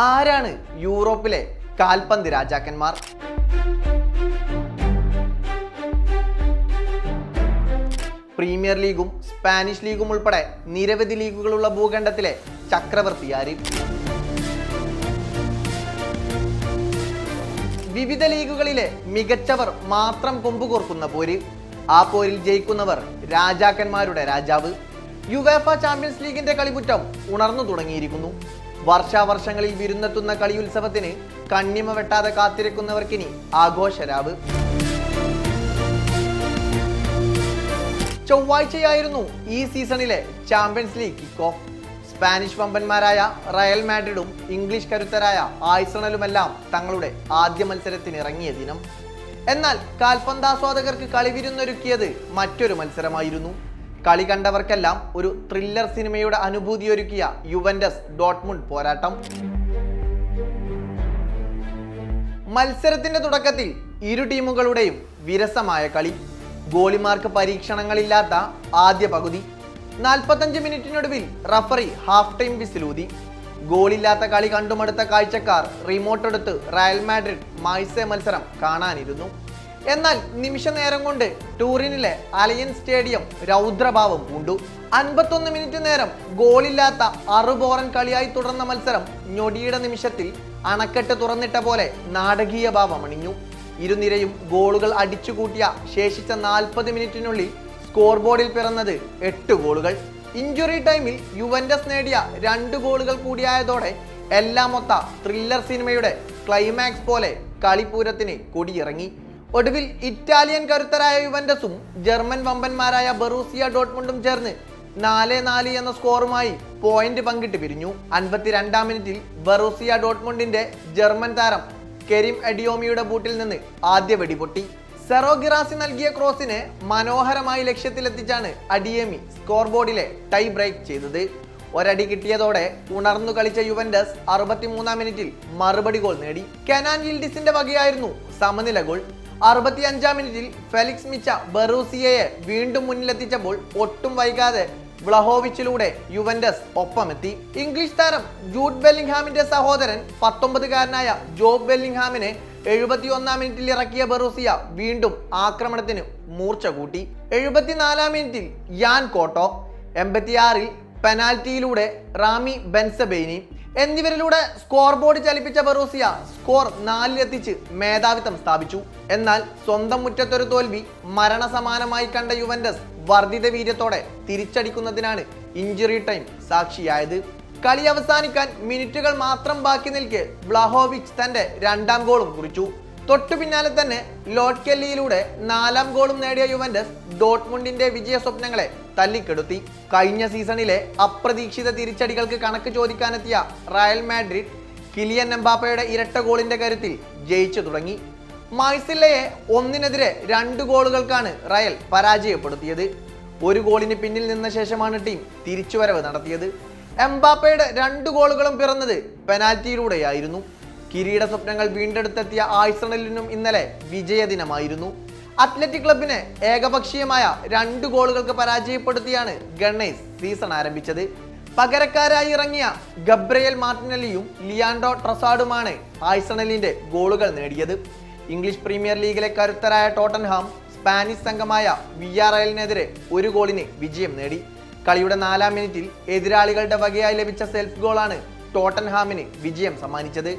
ആരാണ് യൂറോപ്പിലെ കാൽപന്ത് രാജാക്കന്മാർ? പ്രീമിയർ ലീഗും സ്പാനിഷ് ലീഗും ഉൾപ്പെടെ നിരവധി ലീഗുകളുള്ള ഭൂഖണ്ഡത്തിലെ ചക്രവർത്തി ആര്? വിവിധ ലീഗുകളിലെ മികച്ചവർ മാത്രം കൊമ്പുകോർക്കുന്ന പോര്. ആ പോരിൽ ജയിക്കുന്നവർ രാജാക്കന്മാരുടെ രാജാവ്. യുവേഫ ചാമ്പ്യൻസ് ലീഗിന്റെ കളിമുറ്റം ഉണർന്നു തുടങ്ങിയിരിക്കുന്നു. വർഷാവർഷങ്ങളിൽ വിരുന്നെത്തുന്ന കളിയുത്സവത്തിന് കണ്ണിമ വെട്ടാതെ കാത്തിരിക്കുന്നവർക്കിനി ആഘോഷരാവ്. ചൊവ്വാഴ്ചയായിരുന്നു ഈ സീസണിലെ Champions League kick off Spanish വമ്പന്മാരായ Real മാഡ്രിഡും ഇംഗ്ലീഷ് കരുത്തരായ ആഴ്സണലുമെല്ലാം തങ്ങളുടെ ആദ്യ മത്സരത്തിന് ഇറങ്ങിയ ദിനം. എന്നാൽ കാൽപന്താസ്വാദകർക്ക് കളി വിരുന്നൊരുക്കിയത് മറ്റൊരു മത്സരമായിരുന്നു. കളി കണ്ടവർക്കെല്ലാം ഒരു ത്രില്ലർ സിനിമയുടെ അനുഭൂതിയൊരുക്കിയ യുവന്റസ് ഡോട്ട്മുണ്ട് പോരാട്ടം. മത്സരത്തിന്റെ തുടക്കത്തിൽ ഇരു ടീമുകളുടെയും വിരസമായ കളി. ഗോളിമാർക്ക് പരീക്ഷണങ്ങളില്ലാത്ത ആദ്യ പകുതി. നാൽപ്പത്തഞ്ച് മിനിറ്റിനൊടുവിൽ റഫറി ഹാഫ് ടൈം വിസിലൂതി. ഗോളില്ലാത്ത കളി കണ്ടുമടുത്ത കാഴ്ചക്കാർ റിമോട്ടെടുത്ത് റയൽ മാഡ്രിഡ് മായ്സെ മത്സരം കാണാനിരുന്നു. എന്നാൽ നിമിഷ നേരം കൊണ്ട് ടൂറിനിലെ അലയൻ സ്റ്റേഡിയം രൗദ്രഭാവം പൂണ്ടു. അൻപത്തൊന്ന് മിനിറ്റ് നേരം ഗോളില്ലാത്ത അറുബോറൻ കളിയായി തുടർന്ന മത്സരം ഞൊടിയുടെ നിമിഷത്തിൽ അണക്കെട്ട് തുറന്നിട്ട പോലെ നാടകീയ ഭാവം അണിഞ്ഞു. ഇരുനിരയും ഗോളുകൾ അടിച്ചുകൂട്ടിയ ശേഷിച്ച നാൽപ്പത് മിനിറ്റിനുള്ളിൽ സ്കോർ ബോർഡിൽ പിറന്നത് എട്ട് ഗോളുകൾ. ഇഞ്ചുറി ടൈമിൽ യുവന്റസ് നേടിയ രണ്ട് ഗോളുകൾ കൂടിയായതോടെ എല്ലാം മൊത്ത ത്രില്ലർ സിനിമയുടെ ക്ലൈമാക്സ് പോലെ കളിപ്പൂരത്തിന് കൊടിയിറങ്ങി. ഒടുവിൽ ഇറ്റാലിയൻ കരുത്തരായ യുവന്റസും ജർമ്മൻ വമ്പന്മാരായ ബറൂസിയ ഡോട്ട്മുണ്ടും ചേർന്ന് നാല് നാല് എന്ന സ്കോറുമായി പോയിന്റ് പങ്കിട്ട് പിരിഞ്ഞു. അൻപത്തിരണ്ടാം മിനിറ്റിൽ ബറൂസിയ ഡോട്ട്മുണ്ടിന്റെ ജർമ്മൻ താരം കെരിം എഡിയോമിയുടെ ബൂട്ടിൽ നിന്ന് ആദ്യ വെടിപൊട്ടി. സെറോ ഗിറാസി നൽകിയ ക്രോസിനെ മനോഹരമായി ലക്ഷ്യത്തിലെത്തിച്ചാണ് അഡിയേമി സ്കോർ ബോർഡിലെ ടൈ ബ്രേക്ക് ചെയ്തത്. ഒരടി കിട്ടിയതോടെ ഉണർന്നു കളിച്ച യുവൻഡസ് അറുപത്തിമൂന്നാം മിനിറ്റിൽ മറുപടി ഗോൾ നേടി. കനാൻ യിൽഡിസിന്റെ വകയായിരുന്നു സമനില ഗോൾ. അറുപത്തിയഞ്ചാം മിനിറ്റിൽ ഫെലിക്സ് മിച്ച ബറൂസിയയെ വീണ്ടും മുന്നിലെത്തിച്ചപ്പോൾ ഒട്ടും വൈകാതെ വ്ളഹോവിച്ചിലൂടെ യുവന്റസ് ഒപ്പമെത്തി. ഇംഗ്ലീഷ് താരം ജൂഡ് ബെല്ലിംഗ്ഹാമിന്റെ സഹോദരൻ പത്തൊമ്പതുകാരനായ ജോബ് ബെല്ലിംഗ്ഹാമിനെ എഴുപത്തിയൊന്നാം മിനിറ്റിൽ ഇറക്കിയ ബറൂസിയ വീണ്ടും ആക്രമണത്തിന് മൂർച്ച കൂട്ടി. എഴുപത്തിനാലാം മിനിറ്റിൽ യാൻ കോട്ടോ എൺപത്തിയാറിൽ പെനാൽറ്റിയിലൂടെ റാമി ബെൻസബെയിനി എന്നിവരിലൂടെ സ്കോർ ബോർഡ് ചലിപ്പിച്ച ബറൂസിയ സ്കോർ നാലിലെത്തിച്ച് മേധാവിത്വം സ്ഥാപിച്ചു. എന്നാൽ സ്വന്തം മുറ്റത്തൊരു തോൽവി മരണസമാനമായി കണ്ട യുവന്റസ് വർദ്ധിത വീര്യത്തോടെ തിരിച്ചടിക്കുന്നതിനാണ് ഇഞ്ചുറി ടൈം സാക്ഷിയായത്. കളി അവസാനിക്കാൻ മിനിറ്റുകൾ മാത്രം ബാക്കി നിൽക്കെ വ്ളഹോവിച്ച് തന്റെ രണ്ടാം ഗോളും കുറിച്ചു. തൊട്ടു പിന്നാലെ തന്നെ ലോഡ് കെല്ലിയിലൂടെ നാലാം ഗോളും നേടിയ യുവന്റസ് ഡോട്ട്മുണ്ടിന്റെ വിജയ സ്വപ്നങ്ങളെ തല്ലിക്കെടുത്തി. കഴിഞ്ഞ സീസണിലെ അപ്രതീക്ഷിത തിരിച്ചടികൾക്ക് കണക്ക് ചോദിക്കാനെത്തിയ റയൽ മാഡ്രിഡ് കിലിയൻ എംബാപ്പയുടെ ഇരട്ട ഗോളിന്റെ കരുത്തിൽ ജയിച്ചു തുടങ്ങി. മൈസില്ലയെ ഒന്നിനെതിരെ രണ്ട് ഗോളുകൾക്കാണ് റയൽ പരാജയപ്പെടുത്തിയത്. ഒരു ഗോളിന് പിന്നിൽ നിന്ന ശേഷമാണ് ടീം തിരിച്ചുവരവ് നടത്തിയത്. എംബാപ്പയുടെ രണ്ട് ഗോളുകളും പിറന്നത് പെനാൽറ്റിയിലൂടെയായിരുന്നു. കിരീട സ്വപ്നങ്ങൾ വീണ്ടെടുത്തെത്തിയ ആഴ്സണലിനും ഇന്നലെ വിജയദിനമായിരുന്നു അത്ലറ്റിക് ക്ലബിനെ ഏകപക്ഷീയമായ രണ്ട് ഗോളുകൾക്ക് പരാജയപ്പെടുത്തിയാണ് ഗണ്ണേഴ്സ് സീസൺ ആരംഭിച്ചത്. പകരക്കാരായി ഇറങ്ങിയ ഗബ്രയേൽ മാർട്ടിനലിയും ലിയാൻഡോ ട്രസാഡുമാണ് ആഴ്സണലിന്റെ ഗോളുകൾ നേടിയത്. ഇംഗ്ലീഷ് പ്രീമിയർ ലീഗിലെ കരുത്തരായ ടോട്ടൻഹാം സ്പാനിഷ് സംഘമായ വി ആർ എല്ലിനെതിരെ ഒരു ഗോളിന് വിജയം നേടി. കളിയുടെ നാലാം മിനിറ്റിൽ എതിരാളികളുടെ വകയായി ലഭിച്ച സെൽഫ് ഗോളാണ് ടോട്ടൻഹാമിന് വിജയം സമ്മാനിച്ചത്.